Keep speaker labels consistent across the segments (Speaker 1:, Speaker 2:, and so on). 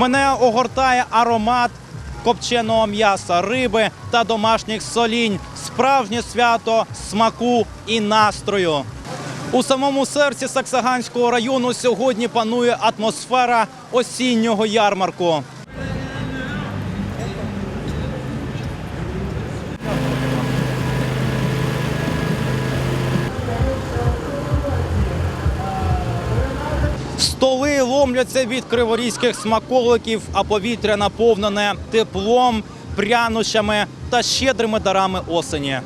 Speaker 1: Мене огортає аромат копченого м'яса, риби та домашніх солінь. Справжнє свято смаку і настрою. У самому серці Саксаганського району сьогодні панує атмосфера осіннього ярмарку. Столи ломляться від криворізьких смаколиків, а повітря наповнене теплом, прянощами та щедрими дарами осені.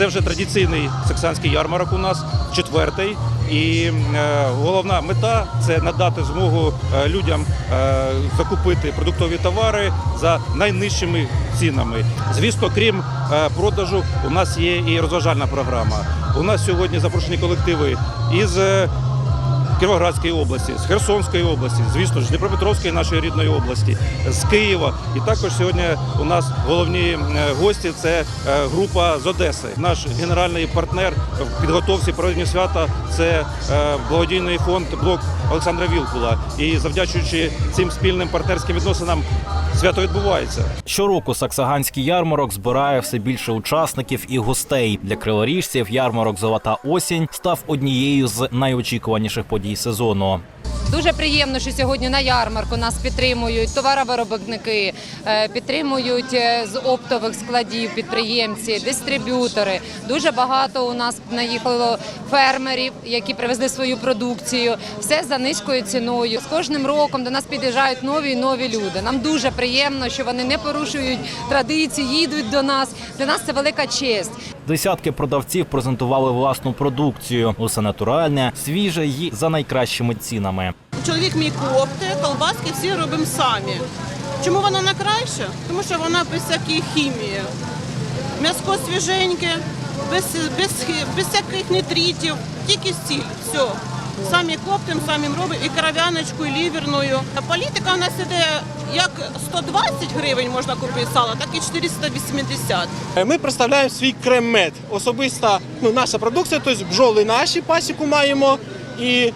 Speaker 1: Це вже традиційний саксанський ярмарок у нас, четвертий. І е, головна мета це надати змогу е, людям е, закупити продуктові товари за найнижчими цінами. Звісно, крім продажу, у нас є і розважальна програма. У нас сьогодні запрошені колективи із Кіровоградської області, з Херсонської області, звісно ж, з Дніпропетровської нашої рідної області, з Києва. І також сьогодні у нас головні е, гості це е, група з Одеси. Наш генеральний партнер в підготовці проведення свята це е, благодійний фонд блок Олександра Вілкула. І завдячуючи цим спільним партнерським відносинам, свято відбувається. Щороку Саксаганський ярмарок збирає все більше учасників і гостей. Для криворіжців ярмарок Золота осінь став однією з найочікуваніших подій сезону.
Speaker 2: Дуже приємно, що сьогодні на ярмарку нас підтримують товаровиробники, е, підтримують е, з оптових складів підприємці, дистриб'ютори. Дуже багато у нас наїхало фермерів, які привезли свою продукцію. Все за низькою ціною. З кожним роком до нас під'їжджають нові і нові люди. Нам дуже приємно, що вони не порушують традиції, їдуть до нас. Для нас це велика честь.
Speaker 1: Десятки продавців презентували власну продукцію. Усе натуральне, свіже і за найкращими цінами.
Speaker 3: Чоловік мій кофти, колбаски всі робимо самі. Чому вона найкраща? Тому що вона без всякої хімії. М'яско свіженьке, без, без, без всяких нитритів, тільки стіль. Все. Самі коптим, самі робимо і кров'яночку, і ліверною. Політика у нас іде як 120 гривень можна купити сало, так і 480.
Speaker 4: Е, Ми представляємо свій крем-мед. Особиста ну, наша продукція, тобто бджоли наші пасіку маємо і,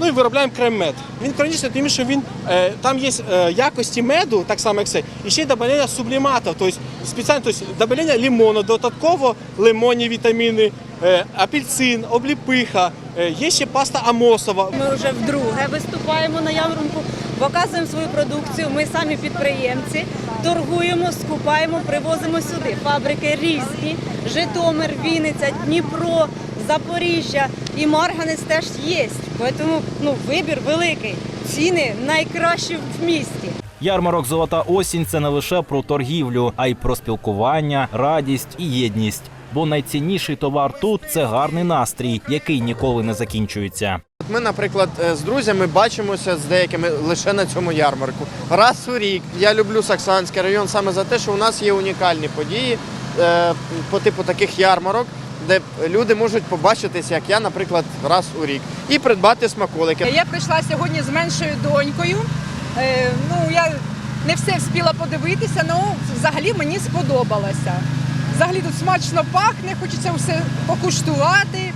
Speaker 4: ну, і виробляємо крем-мед. Він корисний, тим, що він, е, там є е, якості меду, так само як це, і ще й додавання субліматів, тобто спеціально тобто, додавання лимону, додатково лимонні вітаміни, е, апельсин, обліпиха, е, є ще паста амосова.
Speaker 5: Ми вже вдруге виступаємо на ярмарку, показуємо свою продукцію. Ми самі підприємці, торгуємо, скупаємо, привозимо сюди. Фабрики різні, Житомир, Вінниця, Дніпро, Запоріжжя і Марганець теж є. Тому ну, вибір великий. Ціни найкращі в місті.
Speaker 1: Ярмарок Золота осінь це не лише про торгівлю, а й про спілкування, радість і єдність. Бо найцінніший товар тут це гарний настрій, який ніколи не закінчується.
Speaker 6: Ми, наприклад, е, з друзями бачимося з деякими лише на цьому ярмарку. Раз у рік я люблю Саксанський район саме за те, що у нас є унікальні події е, по типу таких ярмарок, де люди можуть побачитися, як я, наприклад, раз у рік, і придбати смаколики.
Speaker 7: Я прийшла сьогодні з меншою донькою. Е, ну, я не все встигла подивитися, але взагалі мені сподобалося. Взагалі тут смачно пахне, хочеться все покуштувати,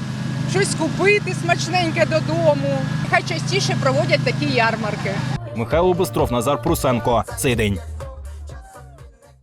Speaker 7: щось купити смачненьке додому. Хай частіше проводять такі ярмарки.
Speaker 1: Михайло Бистров, Назар Прусенко. Цей день.